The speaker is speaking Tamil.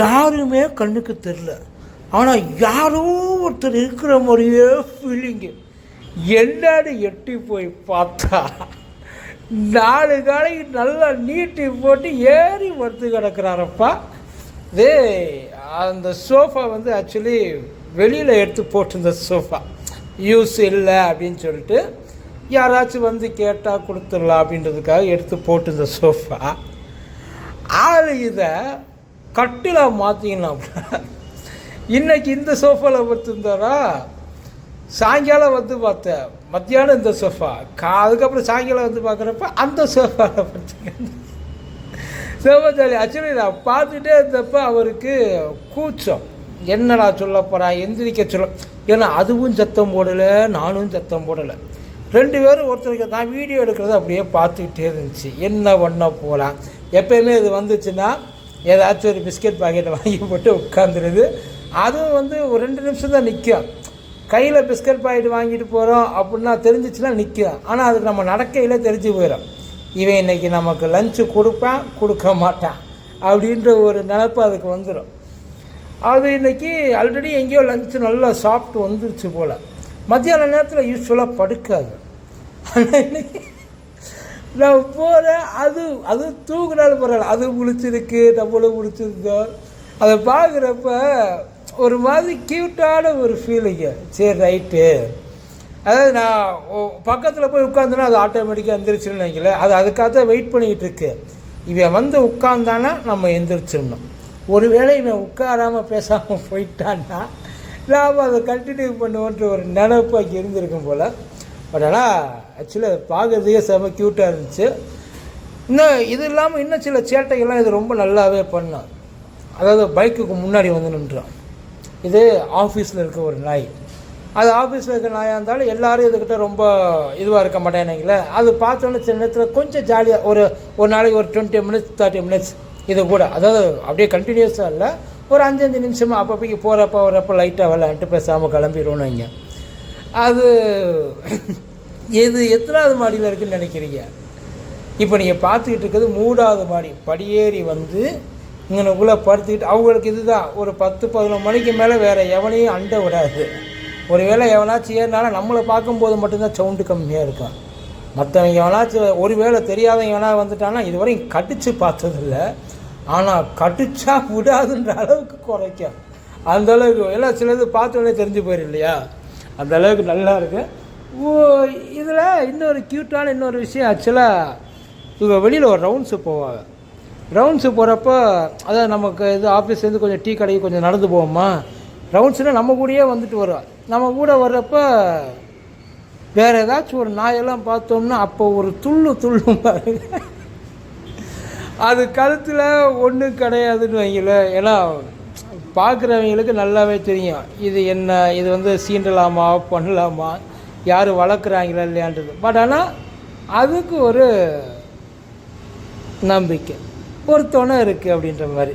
யாருமே கண்ணுக்கு தெரில. ஆனால் யாரோ ஒருத்தர் இருக்கிற மாதிரியே ஃபீலிங்கு என்னன்னு எட்டி போய் பார்த்தா நாலு காலைக்கு நல்லா நீட்டி போட்டு ஏறி வந்து கிடக்குறாரப்பா. இதே அந்த சோஃபா வந்து ஆக்சுவலி வெளியில் எடுத்து போட்டிருந்த சோஃபா யூஸ் இல்லை அப்படின்னு சொல்லிட்டு யாராச்சும் வந்து கேட்டால் கொடுத்துடலாம் அப்படின்றதுக்காக எடுத்து போட்டிருந்த சோஃபா ஆள் இதை கட்டில மாற்றிங்கன்னா இன்னைக்கு இந்த சோஃபாவில் படுத்திருந்தாரா? சாயங்காலம் வந்து பார்த்தேன் மத்தியானம் இந்த சோஃபா கா அதுக்கப்புறம் சாயங்காலம் வந்து பார்க்குறப்ப அந்த சோஃபாவில் படுத்துக்க சோஃபா ஆக்சுவலி நான் பார்த்துட்டே இருந்தப்ப அவருக்கு கூச்சம். என்னடா சொல்ல போகிறான் எந்திரிக்க சொல்ல. ஏன்னா அதுவும் சத்தம் போடலை நானும் சத்தம் போடலை. ரெண்டு பேரும் ஒருத்தருக்கு நான் வீடியோ எடுக்கிறத அப்படியே பார்த்துக்கிட்டே இருந்துச்சு. என்ன பண்ண போகலாம் எப்பயுமே இது வந்துச்சுன்னா ஏதாச்சும் ஒரு பிஸ்கட் பாக்கெட்டை வாங்கி போட்டு உட்காந்துருது அதுவும் வந்து ஒரு ரெண்டு நிமிஷம் தான் நிற்கும் கையில் பிஸ்கட் பாக்கெட் வாங்கிட்டு போகிறோம் அப்படின்னா தெரிஞ்சிச்சுன்னா நிற்கும் ஆனால் அதுக்கு நம்ம நடக்கையில் தெரிஞ்சு போயிடும். இவன் இன்றைக்கி நமக்கு லஞ்சு கொடுப்பான் கொடுக்க மாட்டான் அப்படின்ற ஒரு நினப்பு அதுக்கு வந்துடும் அது இன்றைக்கி ஆல்ரெடி எங்கேயோ லஞ்சு நல்லா சாப்பிட்டு வந்துருச்சு போல். மத்தியான நேரத்தில் யூஸ்ஃபுல்லாக படுக்காது. ஆனால் இன்னைக்கு நான் போகிறேன் அது அது தூக்குனாலும் பரவாயில்ல. அது முடிச்சிருக்கு நம்மளும் முடிச்சிருந்தோம். அதை பார்க்குறப்ப ஒரு மாதிரி க்யூட்டான ஒரு ஃபீலிங்கு சரி ரைட்டு அதாவது நான் பக்கத்தில் போய் உட்காந்துனா அது ஆட்டோமேட்டிக்காக எந்திரிச்சிருன்னு நினைக்கல அது அதுக்காக தான் வெயிட் பண்ணிக்கிட்டு இருக்கு. இவன் வந்து உட்காந்தானா நம்ம எந்திரிச்சிடணும். ஒருவேளை இவன் உட்காராமல் பேசாமல் போயிட்டான்னா நாம் அதை கண்டினியூ பண்ணுவோன்ற ஒரு நினப்பு அங்கே இருந்திருக்கும் போல். பட் ஆனால் ஆக்சுவலாக பார்க்குறதுக்கே செம க்யூட்டாக இருந்துச்சு. இன்னும் இது இல்லாமல் இன்னும் சில சேட்டைகள்லாம் இது ரொம்ப நல்லாவே பண்ணோம் அதாவது பைக்குக்கு முன்னாடி வந்து நின்றான். இது ஆஃபீஸில் இருக்க ஒரு நாய். அது ஆஃபீஸில் இருக்க நாயாக இருந்தாலும் எல்லாரும் இதுக்கிட்ட ரொம்ப இதுவாக இருக்க மாட்டேனீங்களே அது பார்த்தோன்னே சில நேரத்தில் கொஞ்சம் ஜாலியாக ஒரு ஒரு நாளைக்கு ஒரு டுவெண்ட்டி மினிட்ஸ் தேர்ட்டி மினிட்ஸ் இது கூட. அதாவது அப்படியே கண்டினியூஸாக இல்லை. ஒரு அஞ்சஞ்சு நிமிஷமாக அப்பப்போக்கு போகிறப்ப வரப்போ லைட்டாக விளையாண்டு பேசாமல் கிளம்பிடுவோன்னு வைங்க. அது இது எத்தனாவது மாடியில் இருக்குன்னு நினைக்கிறீங்க? இப்போ நீங்கள் பார்த்துக்கிட்டு இருக்கிறது மூணாவது மாடி. படியேறி வந்து இங்கனக்குள்ளே படுத்துக்கிட்டு அவங்களுக்கு இதுதான். ஒரு பத்து பதினொன்று மணிக்கு மேலே வேறு எவனையும் அண்டை விடாது. ஒருவேளை எவனாச்சும் ஏறினாலும் நம்மளை பார்க்கும்போது மட்டும்தான் சவுண்டு கம்மியாக இருக்கும். மற்றவங்க எவனாச்சும் ஒருவேளை தெரியாதவங்க எவனா வந்துட்டானா இதுவரையும் கடித்து பார்த்ததில்ல. ஆனால் கடிச்சா விடாதுன்ற அளவுக்கு குறைக்கும். அந்தளவுக்கு எல்லாம் சிலது பார்த்தோன்னே தெரிஞ்சு போயிடும் இல்லையா? அந்த அளவுக்கு நல்லா இருக்குது ஓ இதில் இன்னொரு க்யூட்டான இன்னொரு விஷயம் ஆக்சுவலாக இவங்க வெளியில் ஒரு ரவுண்ட்ஸு போவாங்க. ரவுண்ட்ஸு போகிறப்போ அதாவது நமக்கு இது ஆஃபீஸ்லேருந்து கொஞ்சம் டீ கடைக்கு கொஞ்சம் நடந்து போவோமா? ரவுண்ட்ஸ்னால் நம்ம கூடயே வந்துட்டு வரும் நம்ம கூட வர்றப்போ வேறு ஏதாச்சும் ஒரு நாயெல்லாம் பார்த்தோம்னா அப்போ ஒரு துள்ளு துள்ளும் பாருங்க. அது கழுத்தில் ஒன்றும் கிடையாதுன்னு வைங்கள ஏன்னா பார்க்குறவங்களுக்கு நல்லாவே தெரியும். இது என்ன இது வந்து சீண்டலாமா பண்ணலாமா யார் வளர்க்குறாங்களா இல்லையான்றது. பட் ஆனால் அதுக்கு ஒரு நம்பிக்கை. ஒரு இருக்குது அப்படின்ற மாதிரி.